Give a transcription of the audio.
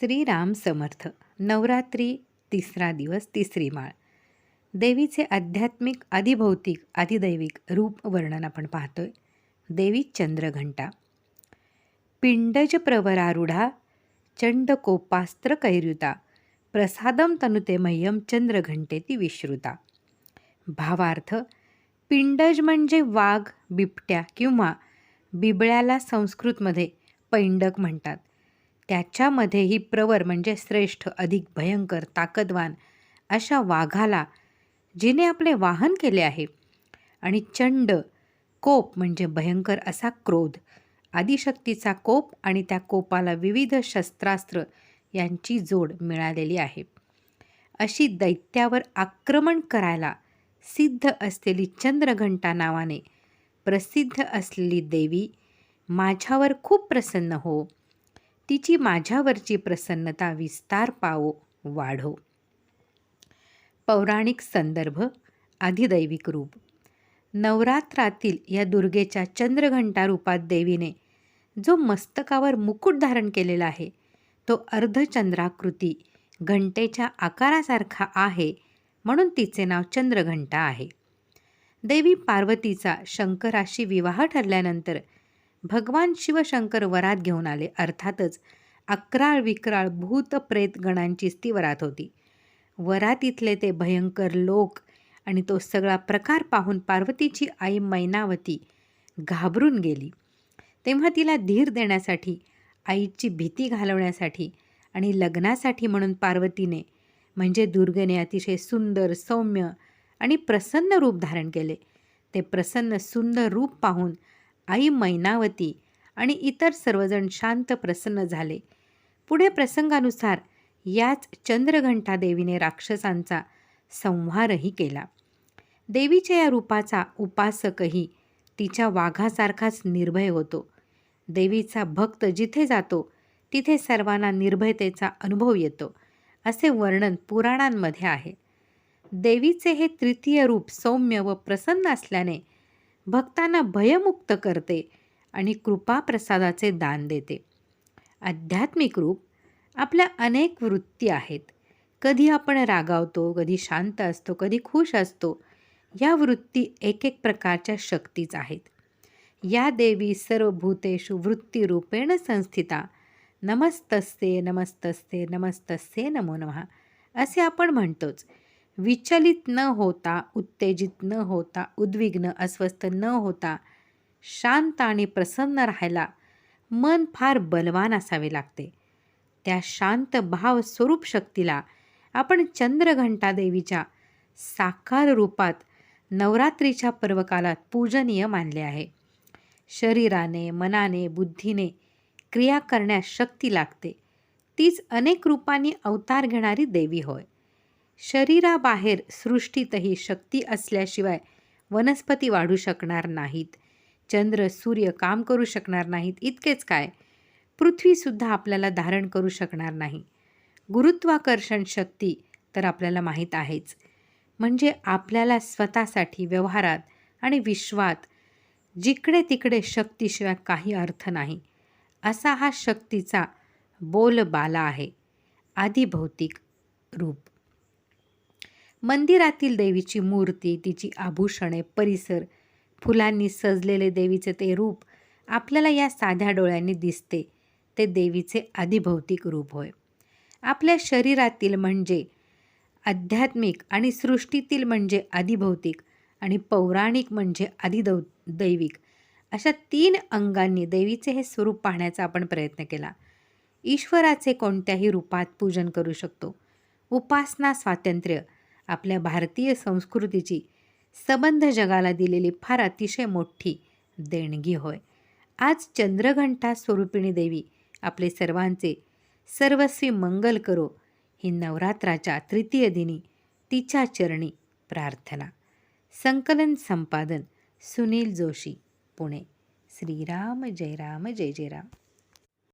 श्रीराम समर्थ. नवरात्री तिसरा दिवस तिसरी माळ. देवीचे आध्यात्मिक अधिभौतिक अधिदैविक रूप वर्णन आपण पाहतोय. देवी चंद्रघंटा. पिंडज प्रवरारूढा चंडकोपास्त्र कैर्युता प्रसादम तनुते मह्यम चंद्रघंटेती विश्रुता. भावार्थ पिंडज म्हणजे वाघ बिबट्या किंवा बिबळ्याला संस्कृतमध्ये पैंडक म्हणतात. त्याच्यामध्येही प्रवर म्हणजे श्रेष्ठ अधिक भयंकर ताकदवान अशा वाघाला जिने आपले वाहन केले आहे. आणि चंड कोप म्हणजे भयंकर असा क्रोध. आदिशक्तीचा कोप आणि त्या कोपाला विविध शस्त्रास्त्र यांची जोड मिळालेली आहे. अशी दैत्यावर आक्रमण करायला सिद्ध असलेली चंद्रघंटा नावाने प्रसिद्ध असलेली देवी माझ्यावर खूप प्रसन्न हो. तिची माझ्यावरची प्रसन्नता विस्तार पावो वाढो. पौराणिक संदर्भ अधिदैविक रूप. नवरात्रातील या दुर्गेच्या चंद्रघंटा रूपात देवीने जो मस्तकावर मुकुट धारण केलेला आहे तो अर्धचंद्राकृती घंटेच्या आकारासारखा आहे म्हणून तिचे नाव चंद्रघंटा आहे. देवी पार्वतीचा शंकराशी विवाह ठरल्यानंतर भगवान शिवशंकर वरात घेऊन आले. अर्थातच अकराळ विक्राळ भूत प्रेत गणांची ती वरात होती. वरातीतले ते भयंकर लोक आणि तो सगळा प्रकार पाहून पार्वतीची आई मैनावती घाबरून गेली. तेव्हा तिला धीर देण्यासाठी आईची भीती घालवण्यासाठी आणि लग्नासाठी म्हणून पार्वतीने म्हणजे दुर्गेने अतिशय सुंदर सौम्य आणि प्रसन्न रूप धारण केले. ते प्रसन्न सुंदर रूप पाहून आई मैनावती आणि इतर सर्वजण शांत प्रसन्न झाले. पुढे प्रसंगानुसार याच चंद्रघंटा देवीने राक्षसांचा संहारही केला. देवीच्या या रूपाचा उपासकही तिच्या वाघासारखाच निर्भय होतो. देवीचा भक्त जिथे जातो तिथे सर्वांना निर्भयतेचा अनुभव येतो असे वर्णन पुराणांमध्ये आहे. देवीचे हे तृतीय रूप सौम्य व प्रसन्न असल्याने भक्तांना भयमुक्त करते आणि कृपाप्रसादाचे दान देते. आध्यात्मिक रूप आपल्या अनेक वृत्ती आहेत. कधी आपण रागावतो कधी शांत असतो कधी खुश असतो या वृत्ती एक एक प्रकारच्या शक्तीच आहेत. या देवी सर्व भूतेषु वृत्तीरूपेण संस्थिता. नमस्तस्ते नमस्तस्ते नमस्तस्ते नमो नमः असे आपण म्हणतोच. विचलित न होता उत्तेजित न होता उद्विग्न अस्वस्थ न होता शांत आणि प्रसन्न राहायला मन फार बलवान असावे लागते. त्या शांत भाव स्वरूप शक्तीला आपण चंद्रघंटा देवीच्या साकार रूपात नवरात्रीच्या पर्वकालात पूजनीय मानले आहे. शरीराने मनाने बुद्धीने क्रिया करण्यास शक्ती लागते. तीच अनेक रूपांनी अवतार घेणारी देवी होय. शरीराबाहेर सृष्टीतही शक्ती असल्याशिवाय वनस्पती वाढू शकणार नाहीत. चंद्र सूर्य काम करू शकणार नाहीत. इतकेच काय? पृथ्वीसुद्धा आपल्याला धारण करू शकणार नाही. गुरुत्वाकर्षण शक्ती तर आपल्याला माहीत आहेच. म्हणजे आपल्याला स्वतःसाठी व्यवहारात आणि विश्वात जिकडे तिकडे शक्तीशिवाय काही अर्थ नाही. असा हा शक्तीचा बोलबाला आहे. आदिभौतिक रूप. मंदिरातील देवीची मूर्ती तिची आभूषणे परिसर फुलांनी सजलेले देवीचे ते रूप आपल्याला या साध्या डोळ्यांनी दिसते. ते देवीचे आधिभौतिक रूप होय. आपल्या शरीरातील म्हणजे आध्यात्मिक आणि सृष्टीतील म्हणजे आधिभौतिक आणि पौराणिक म्हणजे आदिदौ दैविक अशा तीन अंगांनी देवीचे हे स्वरूप पाहण्याचा आपण प्रयत्न केला. ईश्वराचे कोणत्याही रूपात पूजन करू शकतो. उपासना स्वातंत्र्य आपल्या भारतीय संस्कृतीची सबंध जगाला दिलेली फार अतिशय मोठी देणगी होय. आज चंद्रघंटा स्वरूपिणी देवी आपले सर्वांचे सर्वस्वी मंगल करो ही नवरात्राच्या तृतीय दिनी तिच्या चरणी प्रार्थना. संकलन संपादन सुनील जोशी पुणे. श्रीराम जय राम जय जय राम.